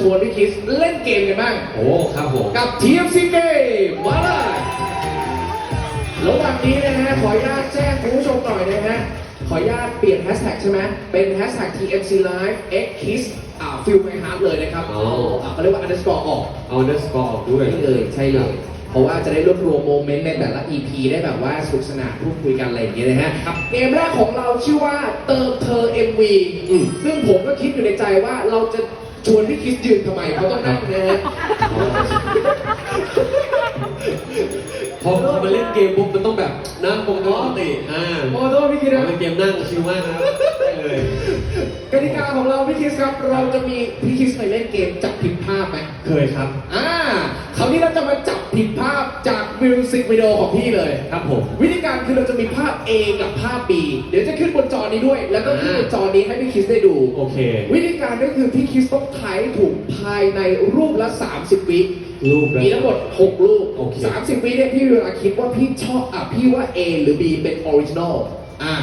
ชวนพี่คิสเล่นเกมกันบ้าง โอ้ ครับผม กับ TFC Game มาเลยระหว่างนี้นะฮะ ขออนุญาตแจ้งคุณผู้ชมหน่อยนะฮะ ขออนุญาตเปลี่ยนแฮชแท็กใช่ไหมเป็นแฮชแท็ก TFC Live X Kiss อ่าฟิลไมฮาร์ดเลยนะครับอ๋ออ่าเขาเรียกว่า underscore ออกเอาเดอร์สกอร์ออกด้วยใช่เลยใช่เลย เพราะว่าจะได้รวบรวมโมเมนต์ในแต่ละ EP ได้แบบว่าสนุกสนานพูดคุยกันอะไรอย่างเงี้ยนะฮะเกมแรกของเราชื่อว่าเติมเธอ MV อืม ซึ่งผมก็คิดอยู่ในใจว่าเราจะ ชวนพี่คิสยืนทำไมเขาต้องนั่งนะฮะพอมาเล่นเกมปุ๊บมันต้องแบบนั่งปกติอ่าโอ้โทษพี่คิดนะเล่นเกมนั่งชิลมากนะครับได้เลยกติกาของเราพี่คิสครับ เราจะมีพี่คิสเคยเล่นเกมจับผิดภาพไหมเคยครับอ่า วสิกวิดีโอของพี่เลย ครับผม วิธีการคือเราจะมีภาพ A กับภาพ B เดี๋ยวจะขึ้นบนจอนี้ด้วย แล้วก็ขึ้นบนจอนี้ให้พี่คิสได้ดู โอเค วิธีการก็คือพี่คิสต้องทายให้ถูกภายในรูปละ 30 วิ รูปแล้วมีทั้งหมด 6 รูปโอเค 30 วิเนี่ยพี่เวลาคิดว่าพี่ชอบอะพี่ว่า A หรือ B เป็นออริจินอลอ่า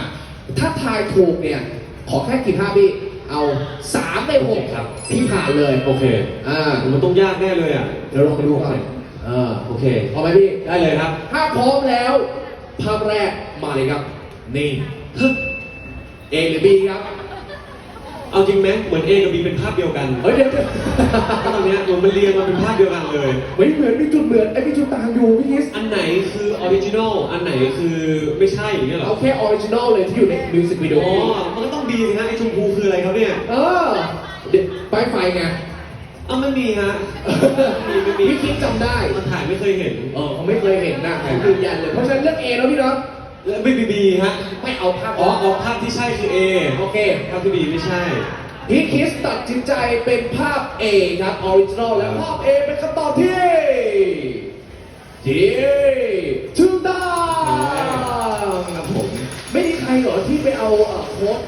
ถ้าทายถูกเนี่ย ขอแค่กี่ภาพพี่ เอา3ในโอเค6ครับ พี่ผ่านเลย โอเค อ่า มันต้องยากแน่เลยอะ เดี๋ยวลองไปดูก่อนเออโอเคเอาไหมพี่ได้เลยครับ ถ้าพร้อมแล้วภาพแรกมาเลยครับ นี่ฮึเอหรือบีครับ เอาจริงไหมเหมือน A กับ B เป็นภาพเดียวกันเฮ้ยเดี๋ยวเดี๋ยวตอนเนี้ยมันเรียงมาเป็นภาพเดียวกันเลย ไม่เหมือนมีจุดเหมือนไอ้มีจุดต่างอยู่พี่คิสอันไหนคือออริจินอลอันไหนคือไม่ใช่อย่างเงี้ยเหรอเอาแค่ออริจินอลเลยที่อยู่ในมิวสิกวิดีโออ๋อมันก็ต้อง B สิฮะไอชมพูคืออะไรครับเนี่ย เออเดี๋ยวป้ายไฟไง อ้าวไม่มีฮะไม่มีไม่มี พี่คิดจำได้ มันถ่ายไม่เคยเห็นเออเขาไม่เคยเห็นนะผมยืนยันเลย เพราะฉะนั้นเลือกเอแล้วพี่เนาะและไม่มี B ฮะ ไม่เอาภาพอ๋อเอาภาพที่ใช่คือ A โอเค ภาพที่ B ไม่ใช่ พี่คิสตัดสินใจเป็นภาพ A ครับออริจินอลและภาพ A เป็นคำตอบที่ที่ถูกต้องครับผม ไม่มีใครเหรอที่ไปเอาเอ่อโค้ด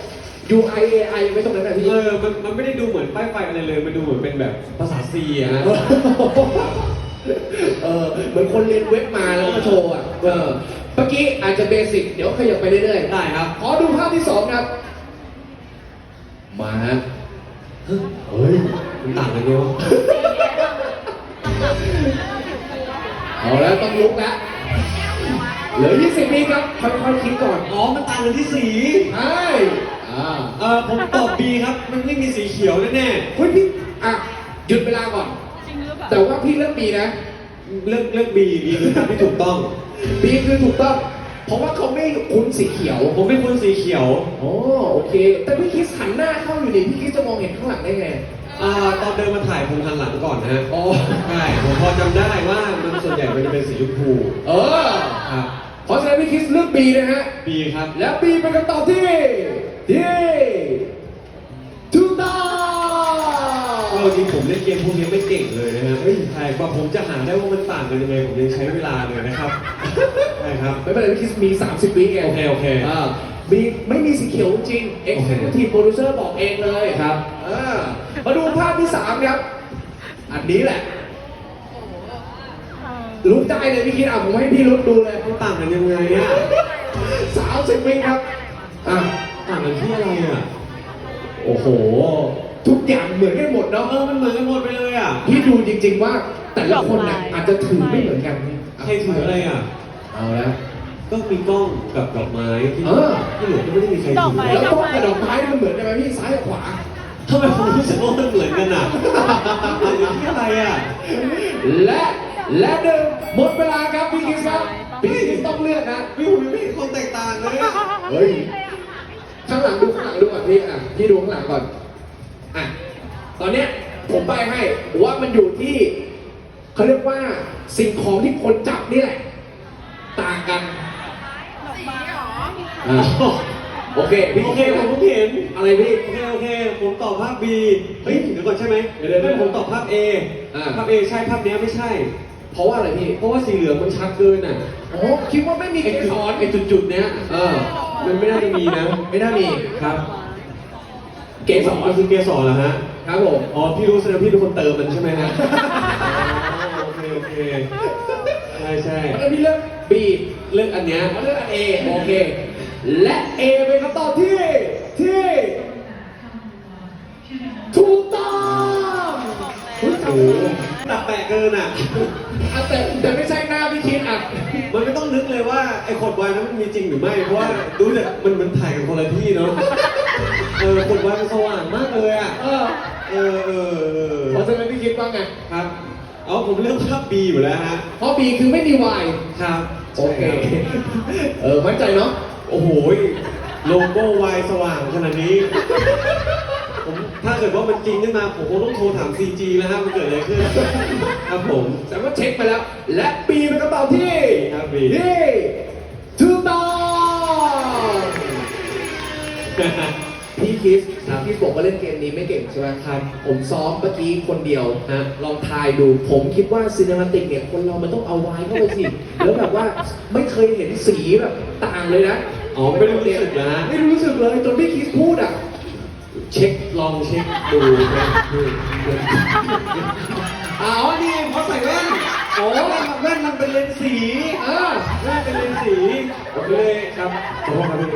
U I A I ไว้ตรงนั้นนะพี่ เออมันมันไม่ได้ดูเหมือนป้ายไฟอะไรเลย มันดูเหมือนเป็นแบบภาษา C อะฮะ เออเหมือนคนเรียนเว็บมาแล้วมาโชว์อะเออเมื่อกี้อาจจะเบสิก เดี๋ยวขยับไปเรื่อยๆได้ครับ ขอดูภาพที่สองครับ มาฮะเฮ้ยมันต่างกันเยอะเอาแล้วต้องลุกแล้วเหลือ 20วิครับค่อยๆคิดก่อน อ๋อ มันต่างกันที่สี ใช่ อ่าเออผมตอบ B ครับ มันไม่มีสีเขียวแน่เฮ้ยพี่อะหยุดเวลาก่อน จริงหรือเปล่าแต่ว่าพี่เลือกบีนะ ๆเลือกเลือก B B คือภาพที่ถูกต้อง บีคือถูกต้อง เพราะว่าเขาไม่คุ้นสีเขียว ผมไม่คุ้นสีเขียวอ๋อโอเค แต่พี่คิสหันหน้าเข้าอยู่นี่พี่คิสจะมองเห็นข้างหลังได้ไง อ่าตอนเดินมาถ่ายผมหันหลังก่อนนะฮะอ๋อ ใช่ผมพอจำได้ว่ามันส่วนใหญ่มันจะเป็นสีชมพูเออ ครับ เพราะฉะนั้นพี่คิสเลือกบีนะฮะ B ครับ และบีเป็นคำตอบที่ที่ถูกต้องเอาจริงผมเล่นเกมพวกนี้ไม่เก่งเลยนะฮะเฮ้ยใช่กว่าผมจะหาได้ว่ามันต่างกันยังไงผมยังใช้เวลาเลยนะครับใช่ครับ ไม่เป็นไรพี่คิสมี 30วิไงโอเคโอเคอ่าบีไม่มีสีเขียวจริงเอ็กโอซ์เคทีมโปรดิวเซอร์บอกเองเลยครับอ่ามาดูภาพที่ 3 ครับ อันนี้แหละ ลุกได้เลยพี่คิดอะผมให้พี่ลุกดูเลยมันต่างกันยังไงอะสามสิบวิครับอะต่างกันที่อะไรอะโอ้โห ทุกอย่างเหมือนกันหมดเนาะเออมันเหมือนกันหมดไปเลยอะพี่ดูจริง ๆ ว่าแต่ละคนเนี่ยอาจจะถือไม่เหมือนกันใครถืออะไรอะเอาแล้วก็มีกล้องกับดอกไม้ที่เออที่เหลือก็ไม่ได้มีใครดอกถืไม้อแล้วกล้องกับดอกไม้มันเหมือนกันไหมพี่ซ้ายกับขวาทำไมผมรู้สึกว่ามันเหมือนกันอะต่างกันที่อะไรอะและ และหนึ่งหมดเวลาครับพี่คิสครับพี่คิสต้องเลือกนะพี่ผมยังไม่เห็นความแตกต่างเลยอะเฮ้ยข้างหลังดูข้างหลังดูก่อนพี่อะพี่ดูข้างหลังก่อนอะตอนเนี้ยผมไปให้ว่ามันอยู่ที่เขาเรียกว่าสิ่งของที่คนจับนี่แหละ ต่างกันอะโอเคพี่โอเคผมเพิ่งเห็นอะไรพี่โอเคโอเค ผมตอบภาพ B เฮ้ยเดี๋ยวก่อนใช่ไหมเดี๋ยวเดี๋ยวเดี๋ยวไม่ผมตอบภาพ A อ่าภาพ A ใช่ภาพเนี้ยไม่ใช่ เพราะว่าอะไรพี่ เพราะว่าสีเหลืองมันชัดเกินอะโอ้คิดว่าไม่มีเกไอ้จุดสรไอ้จุดๆเนี้ยเออ มันไม่น่าจะมีนะ ไม่น่ามีครับ เกสรก็คือเกสรเหรอฮะ ครับผม อ๋อ พี่รู้แสดงพี่เป็นคนเติมมันใช่ไหมฮะอ๋อโอเคโอเค ใช่ใช่เพราะฉะนั้นพี่เลือก B เรื่องอันเนี้ยเขาเลือก A โอเค และ A เป็นคำตอบที่ ตับแปะเกินอะ อะแต่แต่ไม่ใช่หน้าพี่คิดอะ มันไม่ต้องนึกเลยว่าไอ้ขวดไวน์นั้นมันมีจริงหรือไม่ เพราะว่าดูจากมันมันถ่ายกันคนละที่เนาะ เออขวดไวน์มันสว่างมากเลยอะ เออเออเออเออเพราะฉะนั้นพี่คิดว่าไงครับ เอาผมเลือกภาพบีอยู่แล้วฮะ เพราะบีคือไม่มีวาย ครับโอเค เออมั่นใจเนาะ โอ้โห โลโก้ไวน์สว่างขนาดนี้ ผมถ้าเกิดว่ามันจริงขึ้นมาผมคงต้องโทรถาม CG แล้วฮะมันเกิดอะไรขึ้นครับผมแต่ว่าเช็คไปแล้ว และบีเป็นคำตอบที่ครับ B ที่ถูกต้องพี่คิสครับพี่บอกว่าเล่นเกมนี้ไม่เก่งใช่ไหมครับ ผมซ้อมเมื่อกี้คนเดียวฮะลองทายดู ผมคิดว่าซีน e มาติกเนี่ยคนเรามันต้องเอาไวน์เข้าไปสิ แล้วแบบว่าไม่เคยเห็นสีแบบต่างเลยนะ อ๋อไม่รู้สึกนะฮะไม่รู้สึกเลยจนพี่คิสพูดอะ เช็คลองเช็คดูนะนี่อ๋อนี่เพราะใส่แว่นโอ้แว่นมันเป็นเลนส์สีเออแว่นเป็นเลนส์สีผมเลยครับขอโทษครับพี่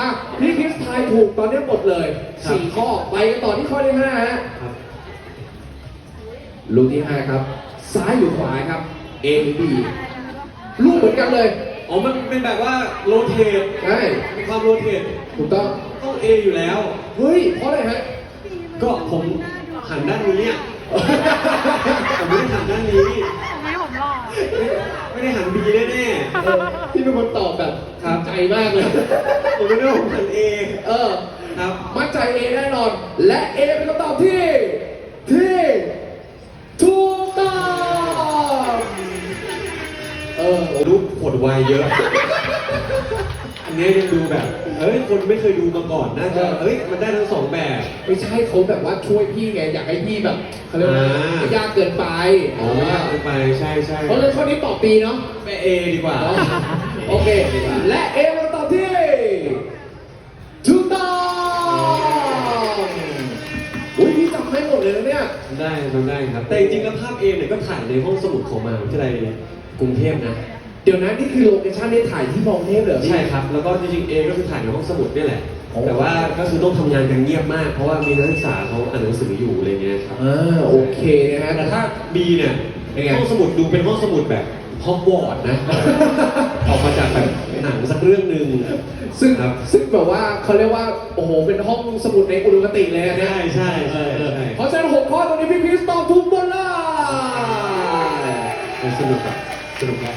อะพี่คริสทายถูกตอนนี้หมดเลยครับสี่ข้อไปกันต่อที่ข้อที่ห้าฮะครับลูกที่ห้าครับ ซ้ายหรือขวาครับ A หรือ B ลูกเหมือนกันเลย อ๋อ มันเป็นแบบว่าโรเทตใช่มีความโรเทตถูกต้องต้อง A อยู่แล้ว เฮ้ยเพราะอะไรฮะก็ผมหันด้านนี้อะผมไม่ได้หันด้านนี้ไม่ผมหล่อไม่ได้หัน B แน่เออพี่เป็นคนตอบแบบครับใจมากเลย ๆผมไม่ได้ว่าผมหัน A เออ ครับ มั่นใจ A แน่นอน และ A เป็นคำตอบที่ ที่ถูกต้องเออ รูปข วดไวน์เยอะ อันเนี้ยยังดูแบบเฮ้ย คนไม่เคยดูมาก่อนน่าจะเฮ้ย มันได้ทั้งสองแบบ ไม่ใช่เขาแบบว่าช่วยพี่ไงอยากให้พี่แบบเขาเรียกว่าอ่า ไม่ยากเกินไปอ๋อไม่ยากเกินไปใช่ใช่เพราะฉะนั้นข้อนี้ตอบปีเนาะ ไป A ดีกว่า โอเค และเอเป็นคำตอบที่ถูกต้องอุ้ยพี่จำได้หมดเลยนะเนี่ย ได้ทำได้ครับ แต่จริงๆแล้วภาพ A เนี่ยก็ถ่ายในห้องสมุดของมหาวิทยาลัยกรุงเทพนะ เดี๋ยวนะนี่คือโลเคชั่นที่ถ่ายที่มองเทพเหรอพี่ ใช่ครับ แล้วก็จริงๆ A ก็คือถ่ายในห้องสมุดนี่แหละ โอ้ แต่ว่าก็คือต้องทำงานกันเงียบมาก เพราะว่ามีนักศึกษาเขาอ่านหนังสืออยู่อะไรเงี้ยครับอ่าโอเคนะฮะ แต่ถ้า B เนี่ยเป็นไง ห้องสมุดดูเป็นห้องสมุดแบบฮอกวอตส์นะ ออกมาจากแบบหนังสักเรื่องหนึ่งซึ่งครับซึ่งแบบว่าเขาเรียกว่า โอ้โห เป็นห้องสมุดในอุดมคติเลยอะเนี่ยใช่ใช่ใช่ใช่เพราะฉะนั้นหกข้อตรงนี้พี่พีชตอบถูกหมดเลย สนุกครับสนุกครับ